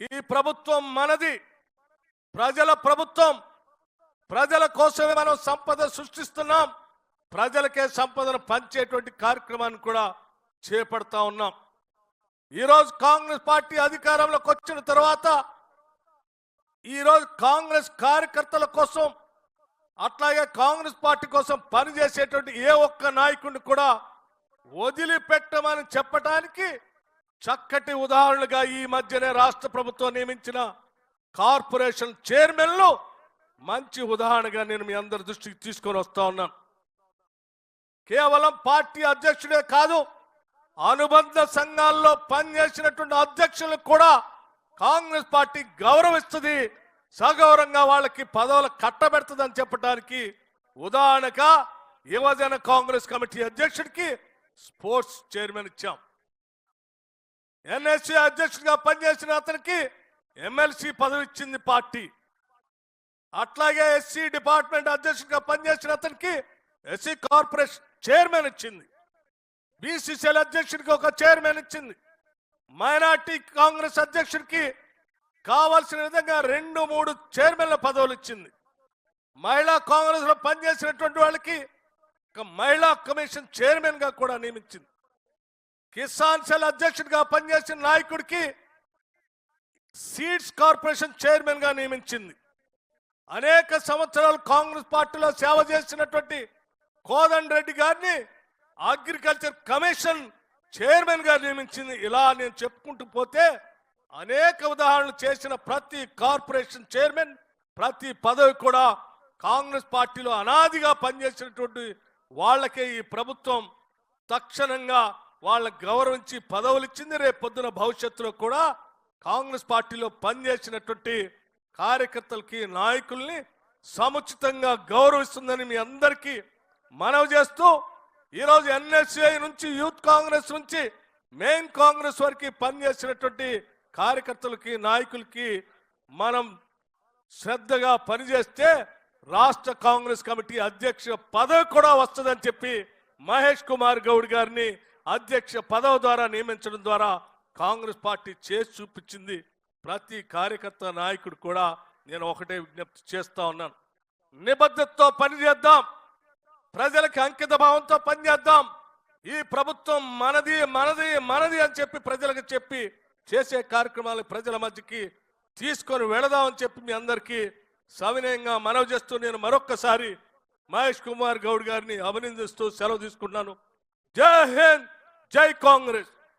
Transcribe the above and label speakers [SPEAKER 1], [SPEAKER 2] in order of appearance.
[SPEAKER 1] ఈ ప్రభుత్వం మనది. ప్రజల ప్రభుత్వం. ప్రజల కోసమే మనం సంపద సృష్టిస్తున్నాం. ప్రజలకే సంపదను పంచేటువంటి కార్యక్రమాన్ని కూడా చేపడతా ఉన్నాం. ఈరోజు కాంగ్రెస్ పార్టీ అధికారంలోకి వచ్చిన తర్వాత ఈరోజు కాంగ్రెస్ కార్యకర్తల కోసం అట్లాగే కాంగ్రెస్ పార్టీ కోసం పనిచేసేటువంటి ఏ ఒక్క నాయకుడిని కూడా వదిలిపెట్టమని చెప్పటానికి చక్కటి ఉదాహరణగా ఈ మధ్యనే రాష్ట్ర ప్రభుత్వం నియమించిన కార్పొరేషన్ చైర్మన్లు మంచి ఉదాహరణగా నేను మీ అందరి దృష్టికి తీసుకొని వస్తా ఉన్నాను. కేవలం పార్టీ అధ్యక్షుడే కాదు అనుబంధ సంఘాల్లో పనిచేసినటువంటి అధ్యక్షులకు కూడా కాంగ్రెస్ పార్టీ గౌరవిస్తుంది సగౌరవంగా వాళ్ళకి పదవులు కట్టబెడుతుందని చెప్పడానికి ఉదాహరణగా యువజన కాంగ్రెస్ కమిటీ అధ్యక్షుడికి స్పోర్ట్స్ చైర్మన్ ఇచ్చాం. ఎన్ఎస్సీ అధ్యక్షుడిగా పనిచేసిన అతనికి ఎమ్మెల్సీ పదవి ఇచ్చింది పార్టీ. అట్లాగే ఎస్సీ డిపార్ట్మెంట్ అధ్యక్షుడిగా పనిచేసిన అతనికి ఎస్సీ కార్పొరేషన్ చైర్మన్ ఇచ్చింది. బీసీసీఎల్ అధ్యక్షుడికి ఒక చైర్మన్ ఇచ్చింది. మైనార్టీ కాంగ్రెస్ అధ్యక్షుడికి కావాల్సిన విధంగా రెండు మూడు చైర్మన్ల పదవులు ఇచ్చింది. మహిళా కాంగ్రెస్లో పనిచేసినటువంటి వాళ్ళకి ఒక మహిళా కమిషన్ చైర్మన్గా కూడా నియమించింది. కిసాన్ సెల్ అధ్యక్షుడిగా పనిచేసిన నాయకుడికి సీడ్స్ కార్పొరేషన్ చైర్మన్గా నియమించింది. అనేక సంవత్సరాలు కాంగ్రెస్ పార్టీలో సేవ చేసినటువంటి కోదండ రెడ్డి గారిని అగ్రికల్చర్ కమిషన్ చైర్మన్గా నియమించింది. ఇలా నేను చెప్పుకుంటూ పోతే అనేక ఉదాహరణలు చేసిన ప్రతి కార్పొరేషన్ చైర్మన్ ప్రతి పదవి కూడా కాంగ్రెస్ పార్టీలో అనాదిగా పనిచేసినటువంటి వాళ్ళకే ఈ ప్రభుత్వం తక్షణంగా వాళ్ళ గౌరవించి పదవులు ఇచ్చింది రేపు పొద్దున భవిష్యత్తులో కూడా కాంగ్రెస్ పార్టీలో పనిచేసినటువంటి కార్యకర్తలకి నాయకుల్ని సముచితంగా గౌరవిస్తుందని మీ అందరికీ మనవి చేస్తూ ఈరోజు ఎన్ఎస్ఐ నుంచి యూత్ కాంగ్రెస్ నుంచి మెయిన్ కాంగ్రెస్ వరకు పనిచేసినటువంటి కార్యకర్తలకి నాయకులకి మనం శ్రద్ధగా పనిచేస్తే రాష్ట్ర కాంగ్రెస్ కమిటీ అధ్యక్ష పదవి కూడా వస్తుందని చెప్పి మహేష్ కుమార్ గౌడ్ గారిని అధ్యక్ష పదవి ద్వారా నియమించడం ద్వారా కాంగ్రెస్ పార్టీ చేసి చూపించింది. ప్రతి కార్యకర్త నాయకుడు కూడా నేను ఒకటే విజ్ఞప్తి చేస్తా ఉన్నాను. నిబద్ధతతో పనిచేద్దాం. ప్రజలకి అంకిత భావంతో పనిచేద్దాం. ఈ ప్రభుత్వం మనది మనది మనది అని చెప్పి ప్రజలకు చెప్పి చేసే కార్యక్రమాలు ప్రజల మధ్యకి తీసుకొని వెళదామని చెప్పి మీ అందరికీ సవినయంగా మనవి చేస్తూ నేను మరొక్కసారి మహేష్ కుమార్ గౌడ్ గారిని అభినందిస్తూ సెలవు తీసుకుంటున్నాను. జై హింద్! జై కాంగ్రెస్